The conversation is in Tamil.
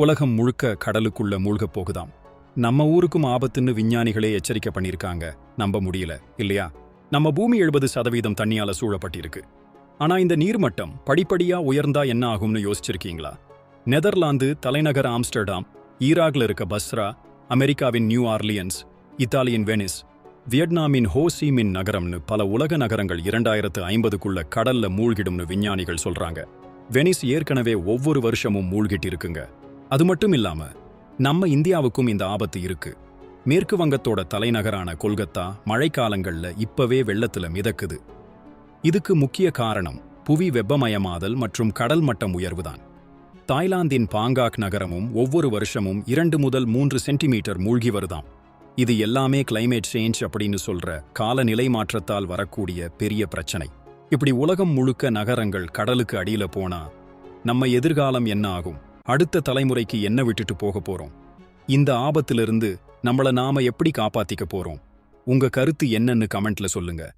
உலகம் முழுக்க கடலுக்குள்ள மூழ்கப் போகுதாம். நம்ம ஊருக்கும் ஆபத்துன்னு விஞ்ஞானிகளே எச்சரிக்கை பண்ணியிருக்காங்க நம்ப முடியல இல்லையா? நம்ம பூமி எழுபது சதவீதம் தண்ணியால சூழப்பட்டிருக்கு. ஆனா இந்த நீர்மட்டம் படிப்படியா உயர்ந்தா என்ன ஆகும்னு யோசிச்சிருக்கீங்களா? நெதர்லாந்து தலைநகர் ஆம்ஸ்டர்டாம் ஈராக்ல இருக்க பஸ்ரா அமெரிக்காவின் நியூ ஆர்லியன்ஸ் இத்தாலியின் வெனிஸ் வியட்நாமின் ஹோசிமின் நகரம்னு பல உலக நகரங்கள் இரண்டாயிரத்து ஐம்பதுக்குள்ள கடல்ல மூழ்கிடும்னு விஞ்ஞானிகள் சொல்றாங்க. வெனிஸ் ஏற்கனவே ஒவ்வொரு வருஷமும் மூழ்கிட்டு இருக்குங்க அது மட்டும் இல்லாம நம்ம இந்தியாவுக்கும் இந்த ஆபத்து இருக்கு. மேற்கு வங்கத்தோட தலைநகரான கொல்கத்தா மழைக்காலங்கள்ல இப்பவே வெள்ளத்துல மிதக்குது. இதுக்கு முக்கிய காரணம் புவி வெப்பமயமாதல் மற்றும் கடல் மட்டம் உயர்வுதான். தாய்லாந்தின் பாங்காக் நகரமும் ஒவ்வொரு வருஷமும் இரண்டு முதல் மூன்று சென்டிமீட்டர் மூழ்கி வருதாம் இது எல்லாமே கிளைமேட் சேஞ்ச் அப்படின்னு சொல்ற காலநிலை மாற்றத்தால் வரக்கூடிய பெரிய பிரச்சனை. இப்படி உலகம் முழுக்க நகரங்கள் கடலுக்கு அடியில போனா நம்ம எதிர்காலம் என்ன ஆகும்? அடுத்த தலைமுறைக்கு என்ன விட்டுட்டு போக போறோம்? இந்த ஆபத்திலிருந்து நம்மள நாம எப்படி காப்பாத்திக்க போறோம்? உங்க கருத்து என்னன்னு கமெண்ட்ல சொல்லுங்க.